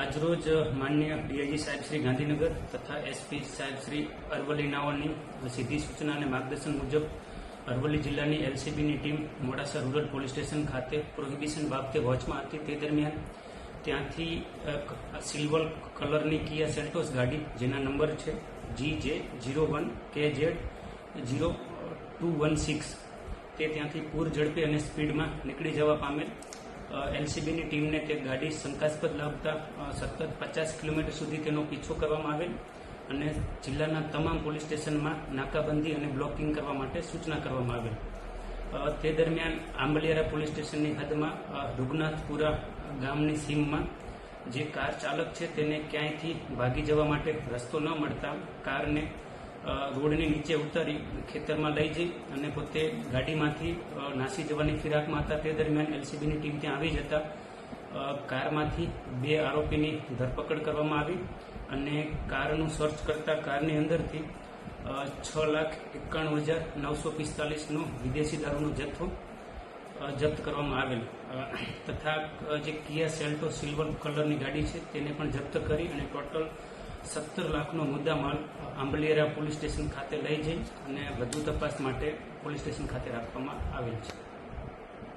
આજરોજ માન્ય ડીઆઈજી સાહેબ શ્રી ગાંધીનગર તથા એસપી સાહેબ શ્રી અરવલ્લી નાઓની સીધી સૂચના અને માર્ગદર્શન મુજબ અરવલ્લી જિલ્લાની એલસીબીની team Modasa rural police station ખાતે પ્રોહિબિશન બાબતે વોચમાં હતી તે દરમિયાન ત્યાંથી સિલ્વર કલરની કિયા સેલ્ટોસ ગાડી, જેના નંબર છે G J zero one K Z zero two one six, તે ત્યાંથી પૂર ઝડપે અને સ્પીડમાં નીકળી જવા પામેલ એલસીબીની ટીમને તે ગાડી શંકાસ્પદ લાગતા સતત પચાસ કિલોમીટર સુધી તેનો પીછો કરવામાં આવેલ અને જિલ્લાના તમામ પોલીસ સ્ટેશનમાં નાકાબંધી અને બ્લોકિંગ કરવા માટે સૂચના કરવામાં આવેલ. તે દરમિયાન આંબલિયારા પોલીસ સ્ટેશનની હદમાં રૂગનાથપુરા ગામની સીમમાં જે કાર ચાલક છે તેને ક્યાંયથી ભાગી જવા માટે રસ્તો ન મળતા કારને રોડની નીચે ઉતારી ખેતરમાં લઈ જઈ અને પોતે ગાડીમાંથી નાસી જવાની ફિરાકમાં હતા. તે દરમિયાન એલસીબીની ટીમ ત્યાં આવી જતા કારમાંથી બે આરોપીની ધરપકડ કરવામાં આવી અને કારનું સર્ચ કરતા કારની અંદરથી છ લાખ એકાણું હજાર નવસો પિસ્તાલીસનો વિદેશી દારૂનો જથ્થો જપ્ત કરવામાં આવેલ. તથા જે કિયા સેલ્ટો સિલ્વર કલરની ગાડી છે તેને પણ જપ્ત કરી અને ટોટલ સત્તર લાખનો મુદ્દામાલ આંબલિયારા પોલીસ સ્ટેશન ખાતે લઈ જઈ અને વધુ તપાસ માટે પોલીસ સ્ટેશન ખાતે રાખવામાં આવેલ છે.